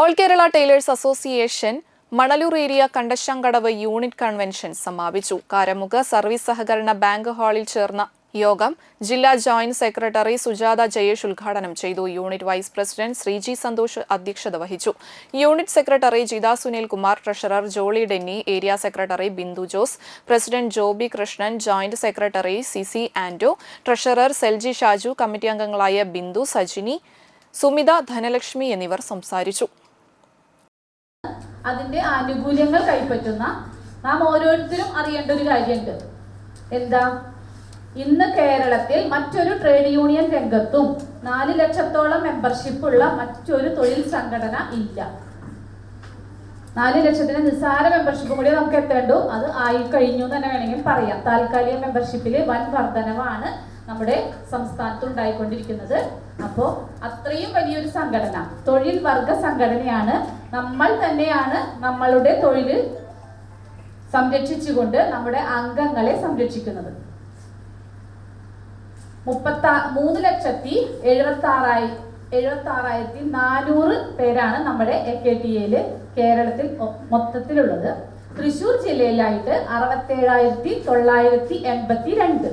All Kerala tailors association Manalur area Kandassankadavu unit convention സമാപിച്ചു. കാരമുഖ service സഹകരണ bank ഹാളിൽ ചേർന്ന യോഗം ജില്ലാ ജോയിന്റ് സെക്രട്ടറി സുജാത ജയേഷ് ഉദ്ഘാടനം ചെയ്തു. Unit vice president Sreeji Santhosh അധ്യക്ഷത വഹിച്ചു. Unit secretary Jitha Sunil Kumar treasurer Jolly Denny area secretary Bindu Jose president Jobi Krishnan joint secretary C C Anto treasurer Selji Shaju committee അംഗങ്ങളായ ബിന്ദു സജിനി സുമിത ധനലക്ഷ്മി എന്നിവർ സംസാരിച്ചു. അതിന്റെ ആനുകൂല്യങ്ങൾ കൈപ്പറ്റുന്ന നാം ഓരോരുത്തരും അറിയേണ്ട ഒരു കാര്യമുണ്ട്. എന്താ? ഇന്ന് കേരളത്തിൽ മറ്റൊരു ട്രേഡ് യൂണിയൻ രംഗത്തും നാല് ലക്ഷത്തോളം മെമ്പർഷിപ്പ് ഉള്ള മറ്റൊരു തൊഴിൽ സംഘടന ഇല്ല. നാല് ലക്ഷത്തിന് നിസ്സാര മെമ്പർഷിപ്പ് കൂടി നമുക്ക് എത്തേണ്ടു. അത് ആയി കഴിഞ്ഞു തന്നെ വേണമെങ്കിൽ പറയാം. താൽക്കാലിക മെമ്പർഷിപ്പിൽ വൻ വർധനവാണ് നമ്മുടെ സംസ്ഥാനത്ത് ഉണ്ടായിക്കൊണ്ടിരിക്കുന്നത് അപ്പോൾ അത്രയും വലിയൊരു സംഘടന തൊഴിൽ വർഗ സംഘടനയാണ് നമ്മൾ തന്നെയാണ് നമ്മളുടെ തൊഴിൽ സംരക്ഷിച്ചുകൊണ്ട് നമ്മുടെ അംഗങ്ങളെ സംരക്ഷിക്കുന്നത്. മുപ്പത്തി മൂന്ന് ലക്ഷത്തി എഴുപത്തി ആറായി എഴുപത്തി ആറായിരത്തി നാനൂറ് പേരാണ് നമ്മുടെ എ കെ ടി എയിൽ കേരളത്തിൽ മൊത്തത്തിലുള്ളത്. തൃശൂർ ജില്ലയിലായിട്ട് അറുപത്തേഴായിരത്തി തൊള്ളായിരത്തി എൺപത്തി രണ്ട്